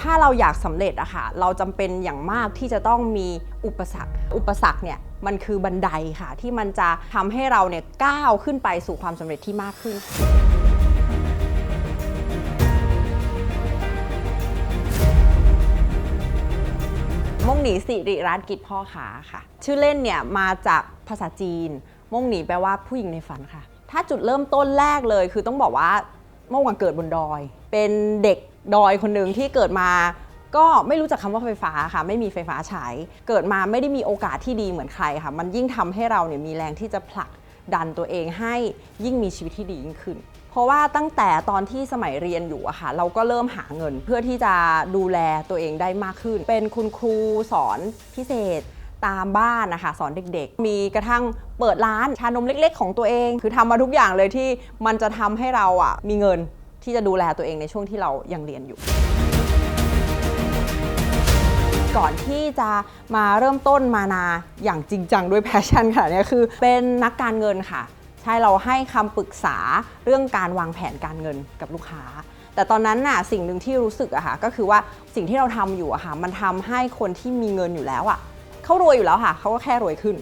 ถ้าเราอยากสำเร็จอะค่ะเราจำเป็นอย่างมากที่จะต้องมีอุปสรรค อุปสรรคเนี่ยมันคือบันไดค่ะ ที่มันจะทำให้เราเนี่ยก้าวขึ้นไปสู่ความสำเร็จที่มากขึ้นมงหนีสิริรัตน์กิจพ่อขาค่ะ ชื่อเล่นเนี่ยมาจากภาษาจีนมงหนีแปลว่าผู้หญิงในฝันค่ะ ถ้าจุดเริ่มต้นแรกเลยคือต้องบอกว่าม่งวังเกิดบนดอย เป็นเด็ก ดอยคนหนึ่งที่เกิดมาก็ไม่รู้จักคำว่าไฟฟ้าค่ะไม่มีไฟฟ้าใช้เกิดมาไม่ได้มีโอกาสที่ดีเหมือนใครค่ะ มันยิ่งทำให้เราเนี่ยมีแรงที่จะผลักดันตัวเองให้ยิ่งมีชีวิตที่ดียิ่งขึ้น เพราะว่าตั้งแต่ตอนที่สมัยเรียนอยู่อะค่ะ เราก็เริ่มหาเงินเพื่อที่จะดูแลตัวเองได้มากขึ้น เป็นคุณครูสอนพิเศษตามบ้านนะคะสอนเด็กๆ มีกระทั่งเปิดร้านชานมเล็ก ๆ ของตัวเอง คือทำมาทุกอย่างเลยที่มันจะทำให้เราอะมีเงิน ที่จะดูแลตัวเองในช่วงที่เรายังเรียนอยู่ ก่อนที่จะมาเริ่มต้นมานาอย่างจริงจังด้วยแพชชั่นค่ะเนี่ยคือ เป็นนักการเงินค่ะ ใช่เราให้คำปรึกษาเรื่องการวางแผนการเงินกับลูกค้า แต่ตอนนั้นน่ะสิ่งหนึ่งที่รู้สึกอะค่ะก็คือว่าสิ่งที่เราทำอยู่อะค่ะมันทำให้คนที่มีเงินอยู่แล้วอะเขารวยอยู่แล้วค่ะเขาก็แค่รวยขึ้น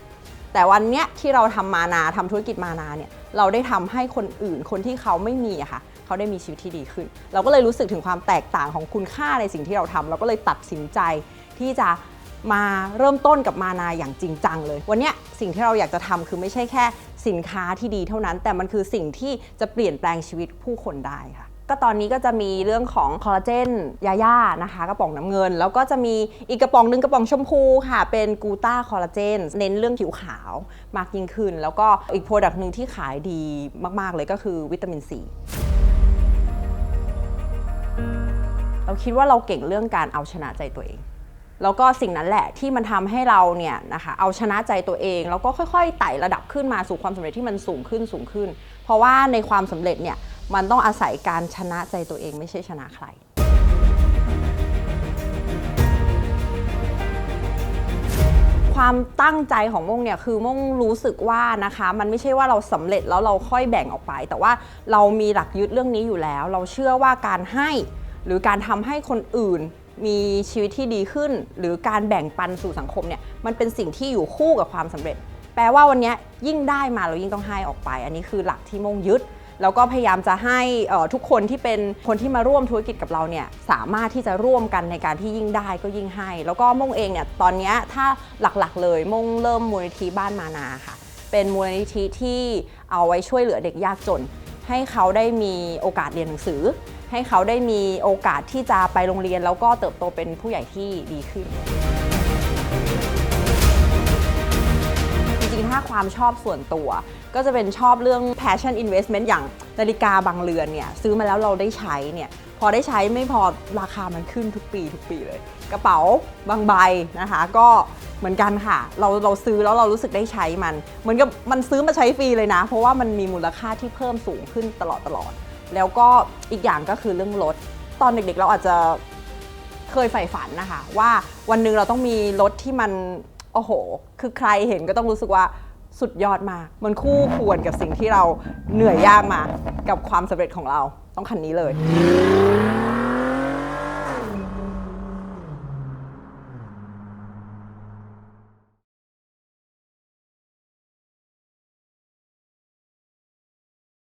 แต่วันเนี้ยที่เราทำมานาทำธุรกิจมานาเนี่ยเราได้ทำให้คนอื่นคนที่เขาไม่มีอะค่ะ เขาได้มีชีวิตที่ดีขึ้น เราก็เลยรู้สึกถึงความแตกต่างของคุณค่าในสิ่งที่เราทำเราก็เลยตัดสินใจที่จะมาเริ่มต้นกับมานาอย่างจริงจังเลย วันนี้สิ่งที่เราอยากจะทำคือไม่ใช่แค่สินค้าที่ดีเท่านั้น แต่มันคือสิ่งที่จะเปลี่ยนแปลงชีวิตผู้คนได้ค่ะก็ตอนนี้ก็จะมีเรื่องของคอลลาเจนยาย่านะคะกระป๋องน้ำเงิน แล้วก็จะมีอีกกระป๋องหนึงกระป๋องชมพูค่ะ เป็นกูต้าคอลลาเจนเน้นเรื่องผิวขาวมากยิ่งขึ้น แล้วก็อีกโปรดักต์หนึ่งที่ขายดีมาก ๆ เลยก็คือวิตามินซี เราคิดว่าเราเก่งเรื่องการเอาชนะใจตัวเอง แล้วก็สิ่งนั้นแหละที่มันทำให้เราเนี่ยนะคะเอาชนะใจตัวเอง แล้วก็ค่อยๆไต่ระดับขึ้นมาสู่ความสำเร็จที่มันสูงขึ้นสูงขึ้น เพราะว่าในความสำเร็จเนี่ยมันต้องอาศัยการชนะใจตัวเองไม่ใช่ชนะใครความตั้งใจของม่งเนี่ยคือม่งรู้สึกว่านะคะ มันไม่ใช่ว่าเราสำเร็จแล้วเราค่อยแบ่งออกไป แต่ว่าเรามีหลักยึดเรื่องนี้อยู่แล้ว เราเชื่อว่าการให้ หรือการทำให้คนอื่นมีชีวิตที่ดีขึ้น หรือการแบ่งปันสู่สังคมเนี่ยมันเป็นสิ่งที่อยู่คู่กับความสำเร็จ แปลว่าวันนี้ยิ่งได้มาเรายิ่งต้องให้ออกไป อันนี้คือหลักที่มงยึด แล้วก็พยายามจะให้ทุกคนที่เป็นคนที่มาร่วมธุรกิจกับเราเนี่ยสามารถที่จะร่วมกันในการที่ยิ่งได้ก็ยิ่งให้ แล้วก็มงเองเนี่ยตอนนี้ถ้าหลักๆ เลยมงเริ่มมูลนิธิบ้านมานาค่ะ เป็นมูลนิธิที่เอาไว้ช่วยเหลือเด็กยากจน ให้เขาได้มีโอกาสเรียนหนังสือ ให้เขาได้มีโอกาสที่จะไปโรงเรียน แล้วก็เติบโตเป็นผู้ใหญ่ที่ดีขึ้น จริงๆ ถ้าความชอบส่วนตัว ก็จะเป็นชอบเรื่อง passion investment อย่างนาฬิกาบางเรือนเนี่ยซื้อมาแล้วเราได้ใช้เนี่ยพอได้ใช้ไม่พอราคามันขึ้นทุกปีทุกปีเลย กระเป๋าบางใบนะคะ ก็เหมือนกันค่ะ เราเราซื้อแล้วเรารู้สึกได้ใช้มัน เหมือนกับมันซื้อมาใช้ฟรีเลยนะ เพราะว่ามันมีมูลค่าที่เพิ่มสูงขึ้นตลอดตลอด แล้วก็อีกอย่างก็คือเรื่องรถ ตอนเด็กๆ เราอาจจะเคยใฝ่ฝันนะคะว่าวันหนึ่งเราต้องมีรถที่มันโอ้โห คือใครเห็นก็ต้องรู้สึกว่าสุดยอดมาก มันคู่ควรกับสิ่งที่เราเหนื่อยยากมา กับความสำเร็จของเราต้องคันนี้เลย